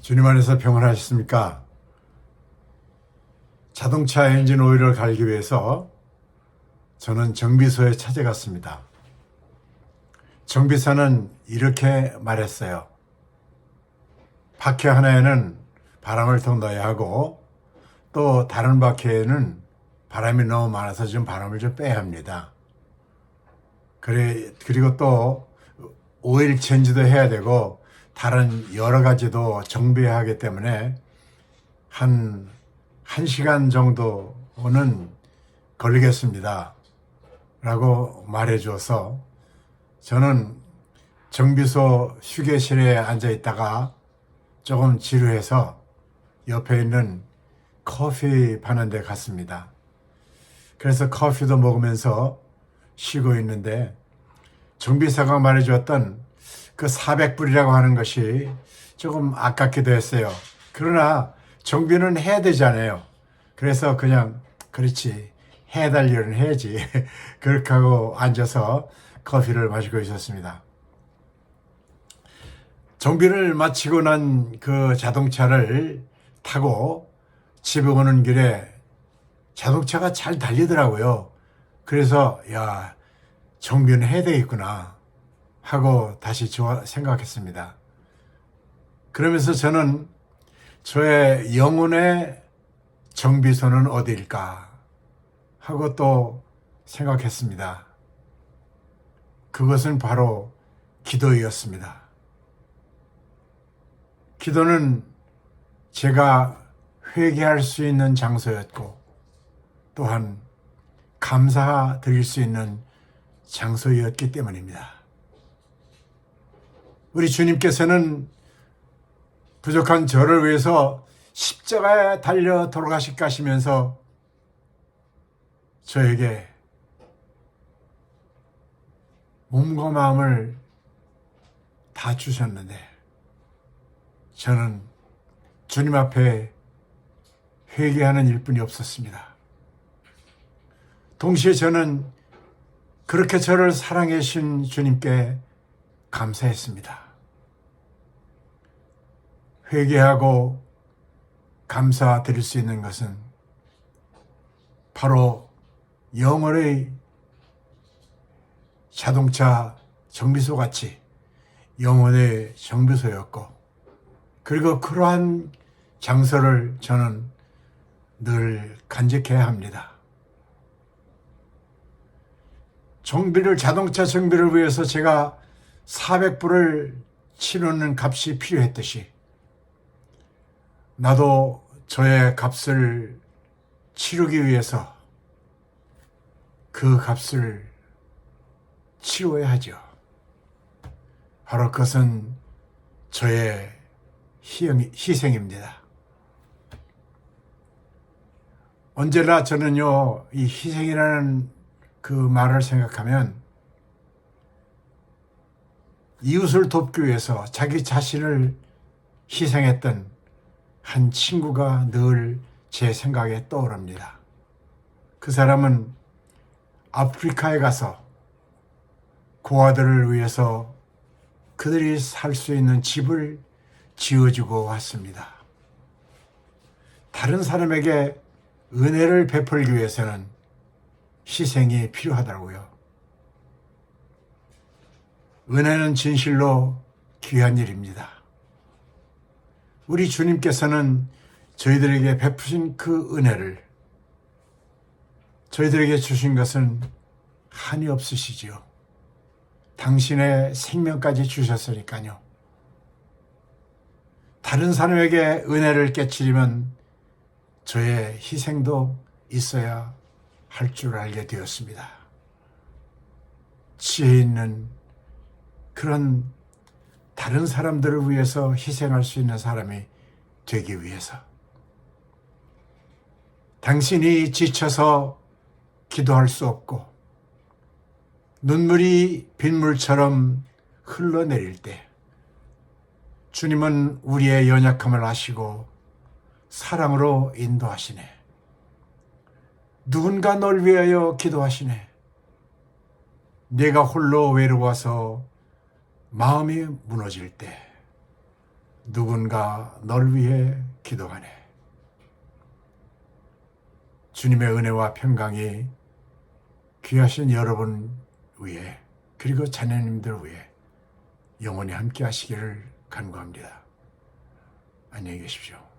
주님 안에서 평안하셨습니까? 자동차 엔진 오일을 갈기 위해서 저는 정비소에 찾아갔습니다. 정비사는 이렇게 말했어요. 바퀴 하나에는 바람을 더 넣어야 하고 또 다른 바퀴에는 바람이 너무 많아서 좀 바람을 좀 빼야 합니다. 그래, 그리고 또 오일 체인지도 해야 되고 다른 여러 가지도 정비해야 하기 때문에 한, 한 시간 정도는 걸리겠습니다. 라고 말해 줘서 저는 정비소 휴게실에 앉아 있다가 조금 지루해서 옆에 있는 커피 파는 데 갔습니다. 그래서 커피도 먹으면서 쉬고 있는데 정비사가 말해 주었던 그 400불이라고 하는 것이 조금 아깝기도 했어요. 그러나 정비는 해야 되잖아요. 그래서 그냥 그렇지 해달 일은 해야지 그렇게 하고 앉아서 커피를 마시고 있었습니다. 정비를 마치고 난 그 자동차를 타고 집에 오는 길에 자동차가 잘 달리더라고요. 그래서 야 정비는 해야 되겠구나 하고 다시 생각했습니다. 그러면서 저는 저의 영혼의 정비소는 어디일까 하고 또 생각했습니다. 그것은 바로 기도였습니다. 기도는 제가 회개할 수 있는 장소였고 또한 감사 드릴 수 있는 장소였기 때문입니다. 우리 주님께서는 부족한 저를 위해서 십자가에 달려 돌아가실까 하시면서 저에게 몸과 마음을 다 주셨는데 저는 주님 앞에 회개하는 일뿐이 없었습니다. 동시에 저는 그렇게 저를 사랑해 주신 주님께 감사했습니다. 회개하고 감사드릴 수 있는 것은 바로 영혼의 자동차 정비소 같이 영혼의 정비소였고 그리고 그러한 장소를 저는 늘 간직해야 합니다. 정비를 자동차 정비를 위해서 제가 400불을 치르는 값이 필요했듯이 나도 저의 값을 치르기 위해서 그 값을 치러야 하죠. 바로 그것은 저의 희생입니다. 언제나 저는요, 이 희생이라는 그 말을 생각하면 이웃을 돕기 위해서 자기 자신을 희생했던 한 친구가 늘 제 생각에 떠오릅니다. 그 사람은 아프리카에 가서 고아들을 위해서 그들이 살 수 있는 집을 지어주고 왔습니다. 다른 사람에게 은혜를 베풀기 위해서는 희생이 필요하더라고요. 은혜는 진실로 귀한 일입니다. 우리 주님께서는 저희들에게 베푸신 그 은혜를 저희들에게 주신 것은 한이 없으시지요. 당신의 생명까지 주셨으니까요. 다른 사람에게 은혜를 깨치려면 저의 희생도 있어야 할 줄 알게 되었습니다. 지혜 있는 그런 다른 사람들을 위해서 희생할 수 있는 사람이 되기 위해서. 당신이 지쳐서 기도할 수 없고, 눈물이 빗물처럼 흘러내릴 때, 주님은 우리의 연약함을 아시고 사랑으로 인도하시네. 누군가 널 위하여 기도하시네. 내가 홀로 외로워서 마음이 무너질 때 누군가 널 위해 기도하네. 주님의 은혜와 평강이 귀하신 여러분 위해 그리고 자녀님들 위해 영원히 함께 하시기를 간구합니다. 안녕히 계십시오.